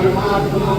परमात्मा